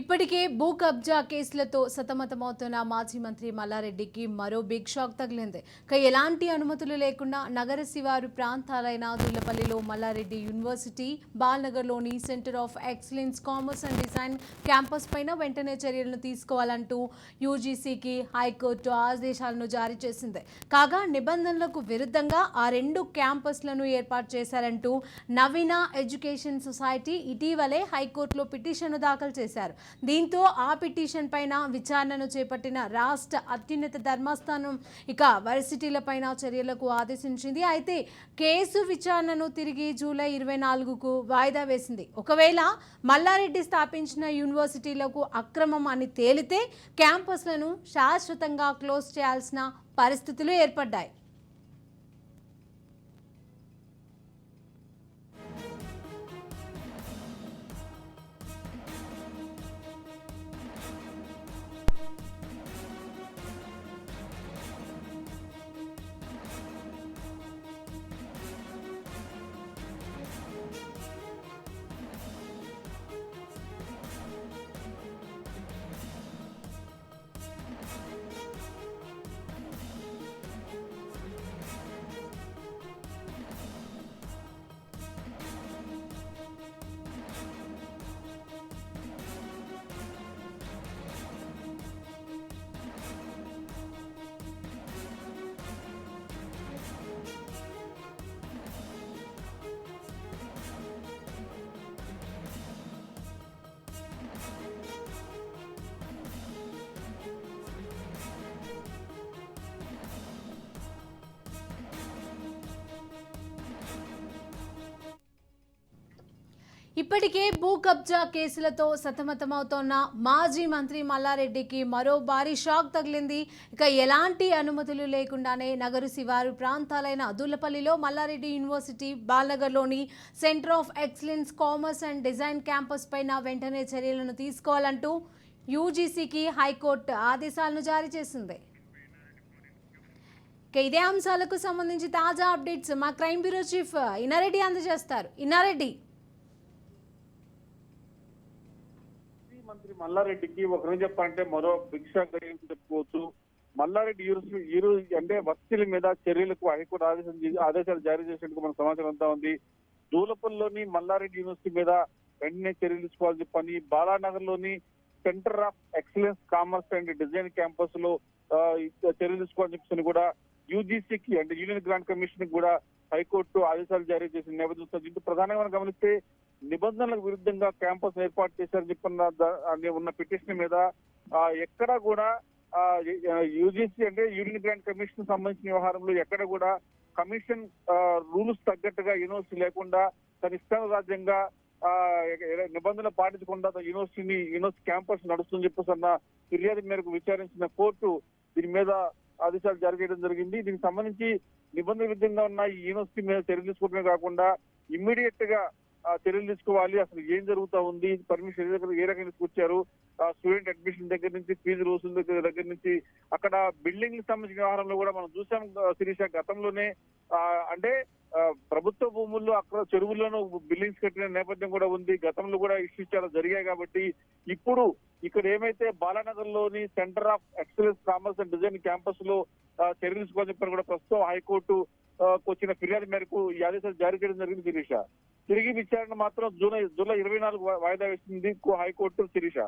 ఇప్పటికే భూ కబ్జా కేసులతో సతమతమవుతున్న మాజీ మంత్రి మల్లారెడ్డికి మరో బిగ్ షాక్ తగిలింది. ఇక ఎలాంటి అనుమతులు లేకుండా నగర శివారు ప్రాంతాలైన దుల్లపల్లిలో Malla Reddy university బాల్నగర్లోని centre of excellence commerce and design campus పైన వెంటనే చర్యలను తీసుకోవాలంటూ యూజీసీకి హైకోర్టు ఆదేశాలను జారీ చేసింది. కాగా నిబంధనలకు విరుద్ధంగా ఆ రెండు క్యాంపస్లను ఏర్పాటు చేశారంటూ నవీన ఎడ్యుకేషన్ సొసైటీ ఇటీవలే హైకోర్టులో పిటిషన్ను దాఖలు చేశారు. దీంతో ఆ పిటిషన్ పైన విచారణను చేపట్టిన రాష్ట్ర అత్యున్నత ధర్మస్థానం ఇక వర్సిటీల పైన చర్యలకు ఆదేశించింది. అయితే కేసు విచారణను తిరిగి జూలై ఇరవై నాలుగుకు వాయిదా వేసింది. ఒకవేళ మల్లారెడ్డి స్థాపించిన యూనివర్సిటీలకు అక్రమం అని తేలితే క్యాంపస్లను శాశ్వతంగా క్లోజ్ చేయాల్సిన పరిస్థితులు ఏర్పడ్డాయి. ఇప్పటికే భూ కబ్జా కేసులతో సతమతమవుతోన్న మాజీ మంత్రి మల్లారెడ్డికి మరో భారీ షాక్ తగిలింది. ఇక ఎలాంటి అనుమతులు లేకుండానే నగరు శివారు ప్రాంతాలైన అదులపల్లిలో Malla Reddy university బాలనగర్లోని centre of excellence commerce and design campus పైన వెంటనే చర్యలను తీసుకోవాలంటూ యూజీసీకి హైకోర్టు ఆదేశాలను జారీ చేసింది. ఇక ఇదే అంశాలకు సంబంధించి తాజా అప్డేట్స్ మా క్రైమ్ బ్యూరో చీఫ్ ఇన్నారెడ్డి అందజేస్తారు. ఇన్నారెడ్డి మాజీ మంత్రి మల్లారెడ్డికి ఒక రోజు చెప్పాలంటే మరో బిగ్ షాక్ చెప్పుకోవచ్చు. మల్లారెడ్డి యూనివర్సిటీ అంటే వర్సిటీల మీద చర్యలకు హైకోర్టు ఆదేశం ఆదేశాలు జారీ చేసినట్టు మన సమాచారం అంతా ఉంది. దూలపల్లిలోని మల్లారెడ్డి యూనివర్సిటీ మీద వెంటనే చర్యలు తీసుకోవాలని చెప్పని బాలానగర్లోని centre of excellence commerce and design క్యాంపస్లో చర్యలు తీసుకోవాలని చెప్పి కూడా యూజీసీకి అంటే యూనియన్ గ్రాంట్ కమిషన్ కూడా హైకోర్టు ఆదేశాలు జారీ చేసిన నేపథ్యంలో దీంట్లో ప్రధానంగా మనం గమనిస్తే నిబంధనలకు విరుద్ధంగా క్యాంపస్ ఏర్పాటు చేశారని చెప్పిన ఉన్న పిటిషన్ మీద ఎక్కడా కూడా యూజీసీ అంటే యూనియన్ గ్రాంట్ కమిషన్ సంబంధించిన వ్యవహారంలో ఎక్కడ కూడా కమిషన్ రూల్స్ తగ్గట్టుగా యూనివర్సిటీ లేకుండా తన ఇష్టానురాజ్యంగా రాజ్యంగా నిబంధనలు పాటించకుండా యూనివర్సిటీని యూనివర్సిటీ క్యాంపస్ నడుస్తుందని చెప్పేసి అన్న ఫిర్యాదు మేరకు విచారించిన కోర్టు దీని మీద ఆదేశాలు జారీ చేయడం జరిగింది. దీనికి సంబంధించి నిబంధన విధంగా ఉన్న ఈ యూనివర్సిటీ మీద చర్యలు తీసుకోవడమే కాకుండా ఇమ్మీడియట్గా చర్యలు తీసుకోవాలి. అసలు ఏం జరుగుతా ఉంది? పర్మిషన్ ఏ రకంగా తీసుకొచ్చారు? స్టూడెంట్ అడ్మిషన్ దగ్గర నుంచి ఫీజు రోజుల దగ్గర దగ్గర నుంచి అక్కడ బిల్డింగ్ సంబంధించిన వ్యవహారంలో కూడా మనం చూసాం శిరీష. గతంలోనే అంటే ప్రభుత్వ భూముల్లో అక్కడ చెరువుల్లోనూ బిల్డింగ్స్ కట్టిన నేపథ్యం కూడా ఉంది. గతంలో కూడా ఇష్యూ చాలా జరిగాయి కాబట్టి ఇప్పుడు ఇక్కడ ఏమైతే బాలానగర్లోని centre of excellence commerce and design క్యాంపస్లో చర్యలు తీసుకోవాలని కూడా ప్రస్తుతం హైకోర్టు వచ్చిన ఫిర్యాదు మేరకు ఈ ఆదేశాలు జారీ చేయడం జరిగింది శిరీష. తిరిగి విచారణ మాత్రం జూలై జూలై ఇరవై నాలుగు వాయిదా వేసింది హైకోర్టు శిరీష.